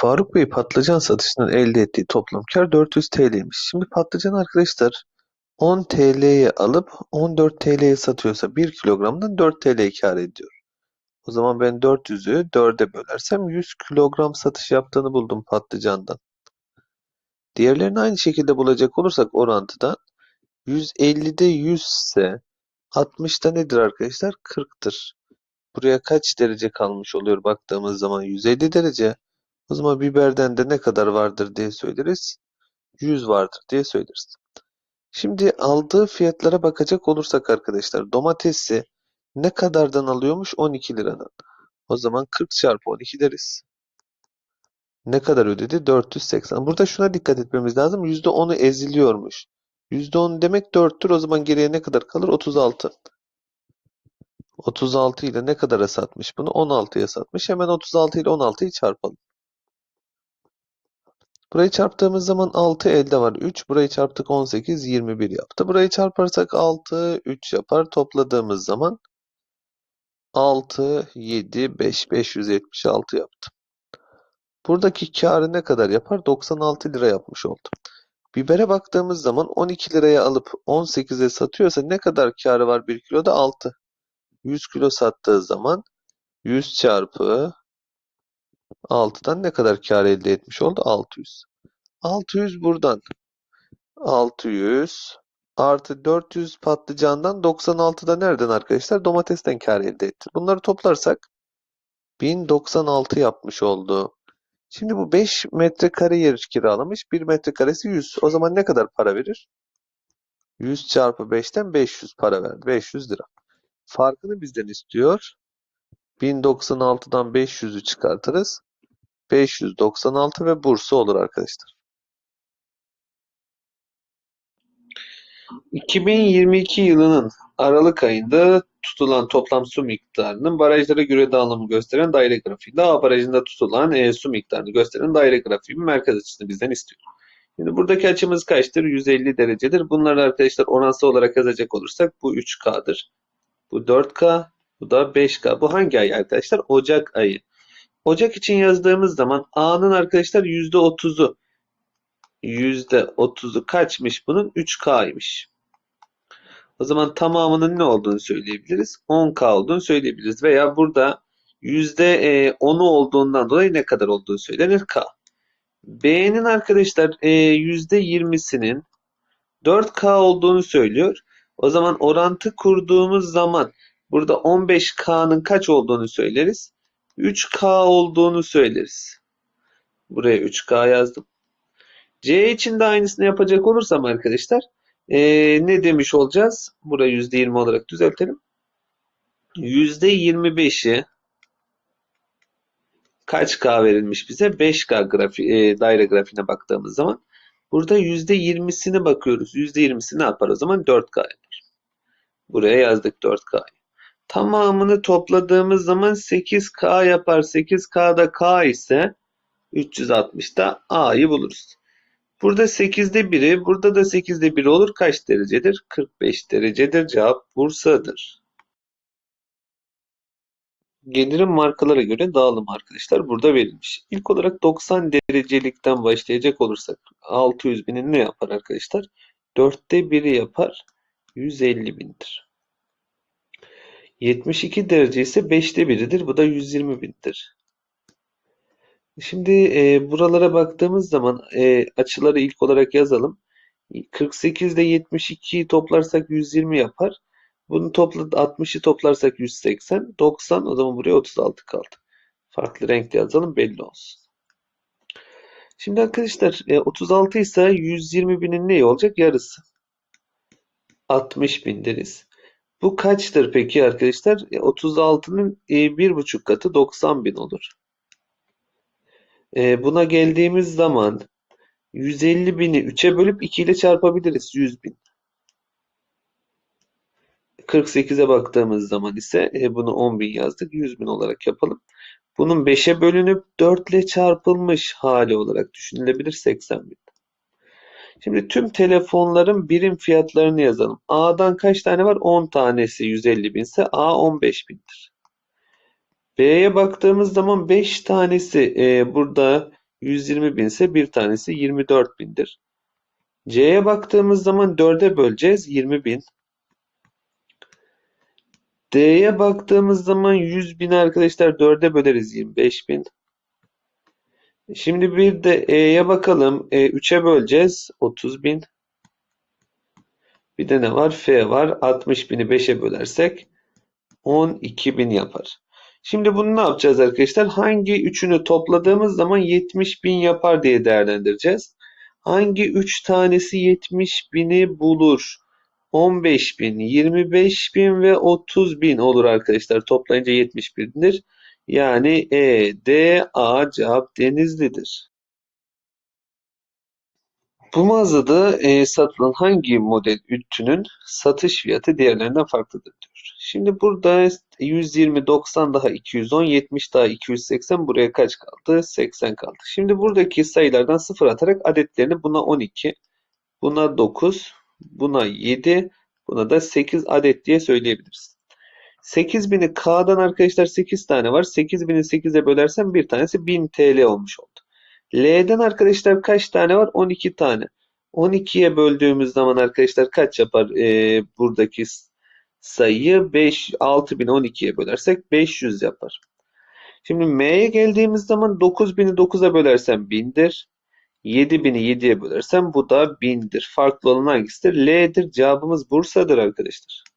Faruk Bey patlıcan satışından elde ettiği toplam kar 400 TL'ymiş. Şimdi patlıcan arkadaşlar 10 TL'ye alıp 14 TL'ye satıyorsa 1 kilogramdan 4 TL kar ediyor. O zaman ben 400'ü 4'e bölersem 100 kilogram satış yaptığını buldum patlıcandan. Diğerlerini aynı şekilde bulacak olursak orantıdan 150'de 100 ise 60'da nedir arkadaşlar? 40'tır. Buraya kaç derece kalmış oluyor baktığımız zaman 150 derece. O zaman biberden de ne kadar vardır diye söyleriz. 100 vardır diye söyleriz. Şimdi aldığı fiyatlara bakacak olursak arkadaşlar domatesi ne kadardan alıyormuş? 12 liradan. O zaman 40 çarpı 12 deriz. Ne kadar ödedi? 480. Burada şuna dikkat etmemiz lazım. %10'u eziliyormuş. %10 demek 4'tür. O zaman geriye ne kadar kalır? 36. 36 ile ne kadara satmış bunu? 16'ya satmış. Hemen 36 ile 16'yı çarpalım. Burayı çarptığımız zaman 6 elde var. 3. Burayı çarptık 18, 21 yaptı. Burayı çarparsak 6, 3 yapar. Topladığımız zaman 6, 7, 5, 576 yaptı. Buradaki karı ne kadar yapar? 96 lira yapmış oldu. Bibere baktığımız zaman 12 liraya alıp 18'e satıyorsa ne kadar karı var 1 kiloda? 6. 100 kilo sattığı zaman 100 çarpı 6'dan ne kadar kar elde etmiş oldu? 600. 600 buradan. 600 artı 400 patlıcandan 96'da nereden arkadaşlar? Domatesten kar elde etti. Bunları toplarsak 1096 yapmış oldu. Şimdi bu 5 metrekare yer kiralamış. 1 metrekaresi 100. O zaman ne kadar para verir? 100 çarpı 5'ten 500 para verdi. 500 lira. Farkını bizden istiyor. 1096'dan 500'ü çıkartırız. 596 ve Bursa olur arkadaşlar. 2022 yılının Aralık ayında tutulan toplam su miktarının barajlara göre dağılımı gösteren daire grafiğinde A barajında tutulan e, su miktarını gösteren daire grafiğinin merkez açısını bizden istiyor. Şimdi buradaki açımız kaçtır? 150 derecedir. Bunları arkadaşlar oransal olarak yazacak olursak bu 3K'dır. Bu 4K, bu da 5K. Bu hangi ay arkadaşlar? Ocak ayı. Ocak için yazdığımız zaman A'nın arkadaşlar %30'u %30'u kaçmış bunun? 3K'ymış. O zaman tamamının ne olduğunu söyleyebiliriz? 10K olduğunu söyleyebiliriz. Veya burada %10'u olduğundan dolayı ne kadar olduğunu söylenir? K. B'nin arkadaşlar %20'sinin 4K olduğunu söylüyor. O zaman orantı kurduğumuz zaman burada 15K'nın kaç olduğunu söyleriz? 3K olduğunu söyleriz. Buraya 3K yazdım. C için de aynısını yapacak olursam arkadaşlar ee, ne demiş olacağız? Burayı %20 olarak düzeltelim. %25'i kaç K verilmiş bize? 5K grafi, e, daire grafiğine baktığımız zaman burada %20'sine bakıyoruz. %20'si ne yapar o zaman? 4K yapar. Buraya yazdık 4K'yı. Tamamını topladığımız zaman 8K yapar. 8K'da K ise 360'da A'yı buluruz. Burada 8'de 1'i, burada da 8'de 1 olur. Kaç derecedir? 45 derecedir. Cevap Bursa'dır. Gelirin markalara göre dağılım arkadaşlar burada verilmiş. İlk olarak 90 derecelikten başlayacak olursak 600 binin ne yapar arkadaşlar? 4'te 1'i yapar. 150 bindir. 72 derece ise 5'te 1'idir. Bu da 120 bindir. Şimdi e, buralara baktığımız zaman e, açıları ilk olarak yazalım. 48 ile 72'yi toplarsak 120 yapar. Bunu topla 60'ı toplarsak 180. 90 o zaman buraya 36 kaldı. Farklı renkte yazalım belli olsun. Şimdi arkadaşlar e, 36 ise 120 binin ne olacak? Yarısı. 60 bin deriz. Bu kaçtır peki arkadaşlar? E, 36'nın e, 1,5 katı 90 bin olur. E, buna geldiğimiz zaman 150 bini 3'e bölüp 2 ile çarpabiliriz. 100 bin. 48'e baktığımız zaman ise e, bunu 10 bin yazdık. 100 bin olarak yapalım. Bunun 5'e bölünüp 4 ile çarpılmış hali olarak düşünülebilir 80 bin. Şimdi tüm telefonların birim fiyatlarını yazalım. A'dan kaç tane var? 10 tanesi 150 bin ise A 15 bindir. B'ye baktığımız zaman 5 tanesi e, burada 120 bin ise bir tanesi 24 bindir. C'ye baktığımız zaman 4'e böleceğiz 20 bin. D'ye baktığımız zaman 100 bin arkadaşlar 4'e böleriz 25 bin. Şimdi bir de E'ye bakalım. E, 3'e böleceğiz 30 bin. Bir de ne var? F var. 60 bini 5'e bölersek 12 bin yapar. Şimdi bunu ne yapacağız arkadaşlar? Hangi üçünü topladığımız zaman 70 bin yapar diye değerlendireceğiz. Hangi 3 tanesi 70 bini bulur? 15 bin, 25 bin ve 30 bin olur arkadaşlar. Toplayınca 70 bindir. Yani E, D, A cevap Denizli'dir. Bu mağazada e, satılan hangi model ütünün satış fiyatı diğerlerinden farklıdır diyor. Şimdi burada 120, 90 daha 210, 70 daha 280 buraya kaç kaldı? 80 kaldı. Şimdi buradaki sayılardan sıfır atarak adetlerini buna 12, buna 9, buna 7, buna da 8 adet diye söyleyebiliriz. 8000'i K'dan arkadaşlar 8 tane var. 8000'i 8'e bölersem bir tanesi 1000 TL olmuş oldu. L'den arkadaşlar kaç tane var? 12 tane. 12'ye böldüğümüz zaman arkadaşlar kaç yapar Ee, buradaki sayıyı? 5, 6000'i 12'ye bölersek 500 yapar. Şimdi M'ye geldiğimiz zaman 9000'i 9'a bölersem 1000'dir. 7000'i 7'ye bölersem bu da 1000'dir. Farklı olan hangisidir? L'dir. Cevabımız Bursa'dır arkadaşlar.